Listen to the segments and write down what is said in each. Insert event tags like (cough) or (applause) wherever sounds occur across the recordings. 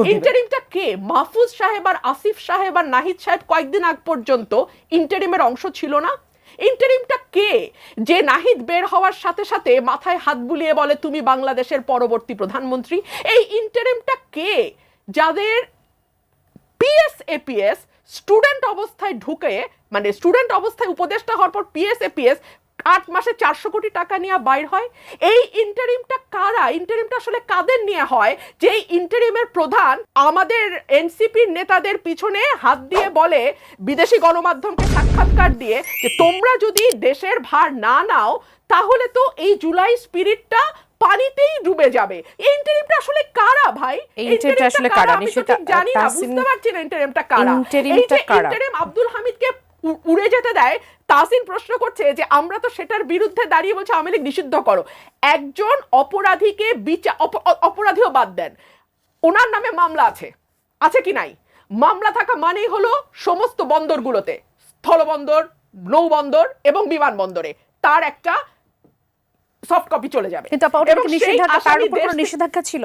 (laughs) ইন্টারিমটা কে? মাহফুজ সাহেব আর আসিফ সাহেব আর নাহিদ সাহেব কয়েকদিন আগ পর্যন্ত ইন্টারিমের অংশ ছিল না। ইন্টারিমটা কে? যে নাহিদ বের হওয়ার সাথে সাথে মাথায় হাত বুলিয়ে বলে, তুমি বাংলাদেশের পরবর্তী প্রধানমন্ত্রী। এই ইন্টারিমটা কে? যাদের পিএস এপিএস স্টুডেন্ট অবস্থায় ঢুকে মানে স্টুডেন্ট অবস্থায় উপদেষ্টা হওয়ার পর পিএস এপিএস আট মাসে চারশো কোটি টাকা নিয়ে বাইর হয়। এই ইন্টারিমটা কারা? ইন্টারিমটা আসলে কাদের নিয়ে হয়? যে ইন্টারিমের প্রধান আমাদের এনসিপির নেতাদের পিছনে হাত দিয়ে বলে বিদেশি গণমাধ্যমকে সাক্ষাৎকার দিয়ে যে তোমরা যদি দেশের ভার না নাও তাহলে তো এই জুলাই স্পিরিটটা পানিতেই ডুবে যাবে। ইন্টারিমটা আসলে কারা ভাই? interimটা আসলে কারা? আমি ঠিক জানি না বুঝতে পারছি না ইন্টারিমটা কারা। যে কারা? interim আব্দুল হামিদকে উড়ে যেতে দেয় তাসিন প্রশ্ন করছে যে আমরা তো সেটার বিরুদ্ধে দাঁড়িয়ে বলছে আওয়ামী লীগ নিষিদ্ধ করো। একজন অপরাধীকে বিচার অপরাধীও বাদ দেন। ওনার নামে মামলা আছে। আছে কি নাই? মামলা থাকা মানেই হলো সমস্ত বন্দরগুলোতে। স্থলবন্দর নৌবন্দর এবং বিমানবন্দরে তার একটা সফট কপি চলে যাবে। কিন্তু নিষেধাজ্ঞা ছিল?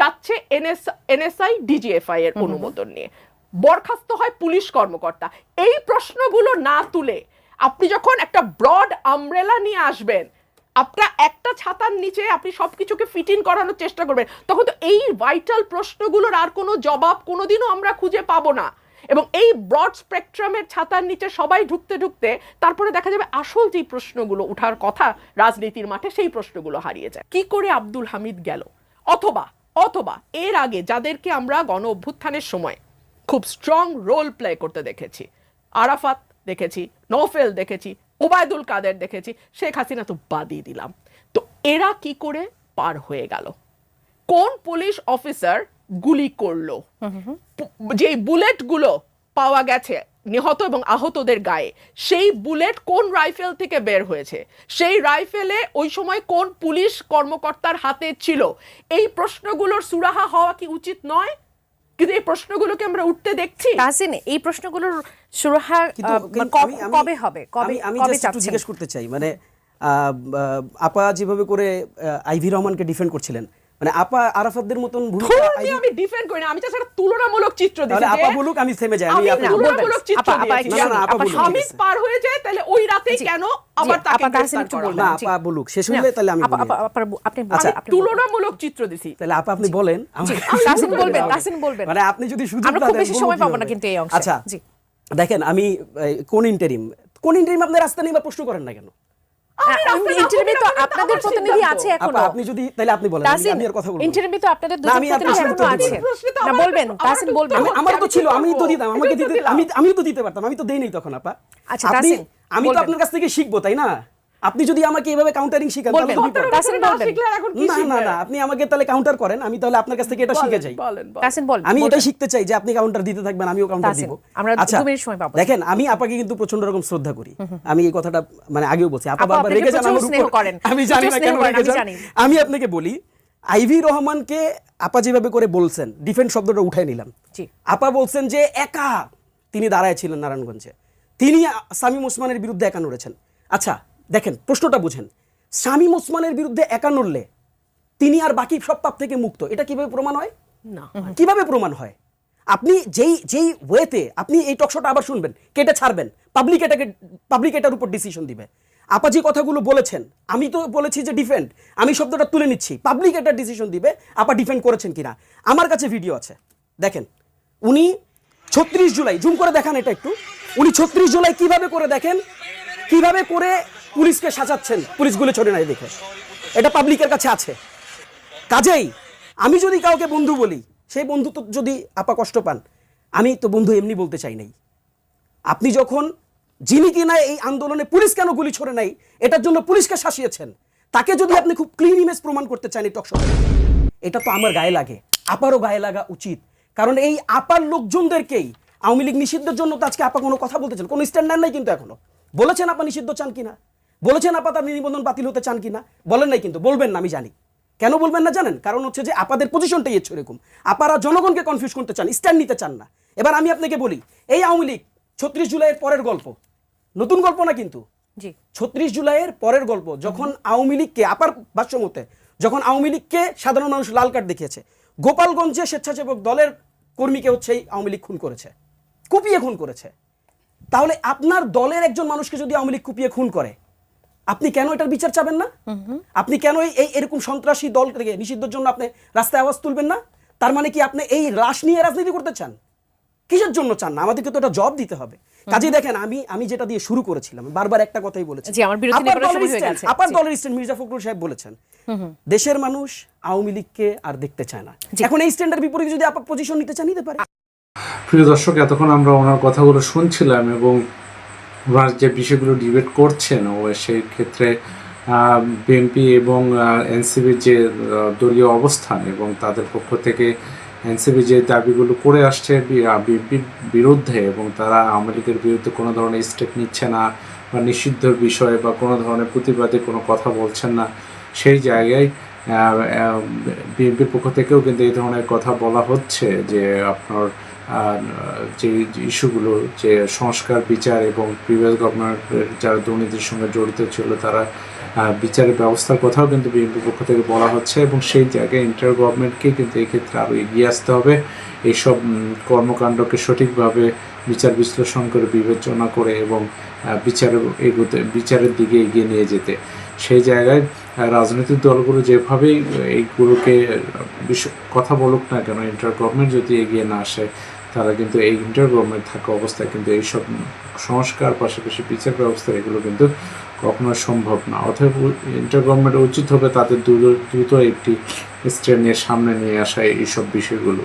যাচ্ছে এনএস এনএসআই ডিজিএফআই এর অনুমোদন নিয়ে। বরখাস্ত হয় পুলিশ কর্মকর্তা। এই প্রশ্নগুলো না তুলে আপনি যখন একটা ব্রড আমব্রেলা নিয়ে আসবেন আপনার একটা ছাতার নিচে আপনি সবকিছুকে ফিট ইন করানোর চেষ্টা করবেন তখন তো এই ভাইটাল প্রশ্নগুলোর আর কোনো জবাব কোনোদিনও আমরা খুঁজে পাবো না। এবং এই ব্রড স্পেকট্রামের ছাতার নিচে সবাই ঢুকতে ঢুকতে তারপরে দেখা যাবে আসল যেই প্রশ্নগুলো ওঠার কথা রাজনীতির মাঠে সেই প্রশ্নগুলো হারিয়ে যায়। কি করে আব্দুল হামিদ গেল? অথবা অথবা এর আগে যাদেরকে আমরা গণ অভ্যুত্থানের সময় খুব স্ট্রং রোল প্লে করতে দেখেছি। আরাফাত দেখেছি নৌফেল দেখেছি ওবায়দুল কাদের দেখেছি শেখ হাসিনা তো বাদই দিলাম। তো এরা কি করে পার হয়ে গেল? কোন পুলিশ অফিসার গুলি করল? যেই বুলেটগুলো পাওয়া গেছে নিহত এবং আহতদের গায়ে। সেই বুলেট কোন রাইফেল থেকে বের হয়েছে? সেই রাইফেলে ওই সময় কোন পুলিশ কর্মকর্তার হাতে ছিল? এই প্রশ্নগুলোর সুরাহা হওয়া কি উচিত নয়? কিন্তু এই প্রশ্নগুলোকে আমরা উঠতে দেখছি? তাহসিন এই প্রশ্নগুলোর সুরাহা কিন্তু কব- হবে? কবে আমি- জিজ্ঞেস করতে চাই মানে আপা যেভাবে করে আহ, আইভি রহমানকে ডিফেন্ড করছিলেন মানে আপা আরাফাতদের মতন ভূমিকা আমি ডিফেন্ড করি না আমি তুলনামূলক চিত্র যে আপা বলুক আমি থেমে যাই আমি আপনি তুলনামূলক চিত্র আপা- আপা দিয়েছি। না, না, আপা হামিদ পার হয়ে যায় তাহলে ওই রাতেই কেন আবার তাকে গ্রেফতার করা না আপা বলুক শেষ হলে তাহলে আমি আপা- আপা- আপনি আচ্ছা, আপনি তুলনামূলক চিত্র দিছি তাহলে আপা আপনি বলেন বলবেন বলবেন। মানে আপনি যদি সুযোগ আমরা খুব বেশি সময় পাবো না কিন্তু এই অংশে। আচ্ছা জি। দেখেন আমি কোন ইন্টারিম কোন ইন্টারিম আপনি রাস্তা নিয়ে বা প্রশ্ন করেন না কেন? ইন্টারভিউ তো আপনাদের প্রতিনিধি আছে এখনও। আপনি যদি তাহলে আপনি বলেন আমি- আর কথা বলব না। ইন্টারভিউ তো আপনাদের দুজন প্রতিনিধি এখনও আছে। না। প্রশ্নে তো না আমার বলবেন বলবেন। আমার তো ছিল আমি তো দিতাম আমাকে দিতে আমি আমিও তো দিতে পারতাম আমি তো দেই নাই তখন আপা। আচ্ছা, তাসিন, আমি তো আপনার কাছ থেকে শিখব তাই না? আপনি যদি আমাকে এভাবে কাউন্টারিং শিখান তাহলে? না না না না আপনি আমাকে তাহলে কাউন্টার করেন আমি তাহলে আপনার কাছ থেকে এটা শিখে যাই। বলেন, বলেন। আমি। এটাই শিখতে চাই যে আপনি কাউন্টার দিতে থাকবেন আমিও কাউন্টার দিব। আমরা আচ্ছা মিনিট সময় পাবো। দেখেন আমি আপাকে কিন্তু প্রচণ্ড রকম শ্রদ্ধা করি। আমি এই কথাটা মানে আগেও বলছি আপা বারবার আপনাকে রেগে যান আমার উপর। আমি জানি না কেন রেগে আমি যান আমি আপনাকে বলি আইভি রহমানকে আপা যেভাবে করে বলছেন ডিফেন্স শব্দটা উঠাই নিলাম। জি। আপা বলছেন যে একা। তিনি দাঁড়ায় ছিলেন নারায়ণগঞ্জে। তিনি সামিম ওসমানের বিরুদ্ধে একা নড়েছেন। আচ্ছা দেখেন প্রশ্নটা বুঝেন। শামীম ওসমানের বিরুদ্ধে একা নড়লে তিনি আর বাকি সব পাপ থেকে মুক্ত এটা কীভাবে প্রমাণ হয়? না। কীভাবে প্রমাণ হয়? আপনি যেই যেই ওয়েতে আপনি এই টকশোটা আবার শুনবেন কেটে ছাড়বেন পাবলিক এটাকে পাবলিক এটার উপর ডিসিশন দিবে। আপা যে কথাগুলো বলেছেন আমি তো বলেছি যে ডিফেন্ড আমি শব্দটা তুলে নিচ্ছি পাবলিক এটা ডিসিশন দিবে আপা ডিফেন্ড করেছেন কিনা। আমার কাছে ভিডিও আছে। দেখেন উনি ছত্রিশ জুলাই জুম করে দেখান এটা একটু উনি ছত্রিশ জুলাই কীভাবে করে দেখেন? কীভাবে করে পুলিশকে সাজাচ্ছেন। পুলিশগুলো ছড়ে নাই দেখে। এটা পাবলিকের কাছে আছে। কাজেই আমি যদি কাউকে বন্ধু বলি, সেই বন্ধু তো যদি আপা কষ্ট পান, আমি তো বন্ধু এমনি বলতে চাই নাই। আপনি যখন যিনি কিনা এই আন্দোলনে পুলিশ কেন গুলি ছড়ে নাই, এটার জন্য পুলিশকে শাসিয়েছেন, তাকে যদি আপনি খুব ক্লিন ইমেজ প্রমাণ করতে চান এই টকশো এটা তো আমার গায়ে লাগে। আপারও গায়ে লাগা উচিত। কারণ এই আপার লোকজনদেরকেই আওয়ামী লীগ নিষিদ্ধের জন্য তো আজকে আপা কোনো কথা বলতেছেন কোনো স্ট্যান্ডার্ড নাই কিন্তু এখনও। বলেছেন আপা নিষিদ্ধ চান কিনা? বলেছেন আপা তার নিবন্ধন বাতিল হতে চান কিনা? বলেন নাই কিন্তু বলবেন না আমি জানি। কেন বলবেন না জানেন? কারণ হচ্ছে যে আপাদের পজিশনটাই হচ্ছে এরকম। আপারা জনগণকে কনফিউজ করতে চান স্ট্যান্ড নিতে চান না। এবার আমি আপনাকে বলি এই আওয়ামী লীগ ছত্রিশ জুলাইয়ের পরের গল্প। নতুন গল্প না কিন্তু? ছত্রিশ জুলাইয়ের পরের গল্প যখন আওয়ামী লীগকে আপার ভাষ্য মতে যখন আওয়ামী লীগকে সাধারণ মানুষ লাল কার্ড দেখিয়েছে গোপালগঞ্জে স্বেচ্ছাসেবক দলের কর্মীকে হচ্ছে এই আওয়ামী লীগ খুন করেছে কুপিয়ে খুন করেছে। তাহলে আপনার দলের একজন মানুষকে যদি আওয়ামী লীগ কুপিয়ে খুন করে আপনি কেন এটার বিচার চাবেন না? আপনি কেন এই- এরকম সন্ত্রাসী দল থেকে নিষিদ্ধের জন্য আপনি রাস্তায় আওয়াজ তুলবেন না? তার মানে কি আপনি এই লাশ নিয়ে রাজনীতি করতে চান? কিসের জন্য চান? না আমাদেরকে তো এটা জব দিতে হবে। কাজে দেখেন আমি আমি যেটা দিয়ে শুরু করেছিলাম বারবার একটা কথাই বলেছি। আপার দলের হয়ে স্ট্যান্ড মির্জা ফখরুল সাহেব বলেছেন দেশের মানুষ আওয়ামী লীগকে আর দেখতে চায় না। এখন এই স্ট্যান্ডের বিপরীতে যদি আপা পজিশন নিতে চান নিতে পারে। প্রিয় দর্শক এতক্ষণ আমরা ওনার কথাগুলো শুনছিলাম এবং ওনার যে বিষয়গুলো ডিবেট করছেন, ও সেই ক্ষেত্রে বিএনপি এবং এনসিবির যে দলীয় অবস্থান এবং তাদের পক্ষ থেকে এনসিবি যে দাবিগুলো করে আসছে বিএনপির বিরুদ্ধে এবং তারা আওয়ামী লীগের বিরুদ্ধে কোনো ধরনের স্টেপ নিচ্ছে না বা নিষিদ্ধর বিষয়ে বা কোনো ধরনের প্রতিবাদে কোনো কথা বলছেন না, সেই জায়গায় বিএনপির পক্ষ থেকেও কিন্তু এই ধরনের কথা বলা হচ্ছে যে আপনার যে ইস্যুগুলো, যে সংস্কার, বিচার এবং প্রিভিয়াস গভর্নমেন্টের যারা দুর্নীতির সঙ্গে জড়িত ছিল, তারা বিচারের ব্যবস্থার কথাও কিন্তু বিএনপির পক্ষ থেকে বলা হচ্ছে এবং সেই জায়গায় ইন্টার গভর্নমেন্টকে কিন্তু এক্ষেত্রে ক্ষেত্রে আরও এগিয়ে আসতে হবে। এইসব কর্মকাণ্ডকে সঠিকভাবে বিচার বিশ্লেষণ করে, বিবেচনা করে এবং বিচারে এগোতে, বিচারের দিকে এগিয়ে নিয়ে যেতে। সেই জায়গায় রাজনৈতিক দলগুলো যেভাবেই এইগুলোকে কথা বলুক না কেন ইন্টার গভর্নমেন্ট যদি এগিয়ে না আসে তারা কিন্তু এই ইন্টার গভর্নমেন্ট থাকা অবস্থায় কিন্তু এইসব সংস্কার পাশাপাশি বিচার ব্যবস্থা এগুলো কিন্তু কখনো সম্ভব না। অথবা ইন্টার গভর্নমেন্টের উচিত হবে তাদের দ্রুত দ্রুত একটি স্ট্রেনের সামনে নিয়ে আসা এইসব বিষয়গুলো।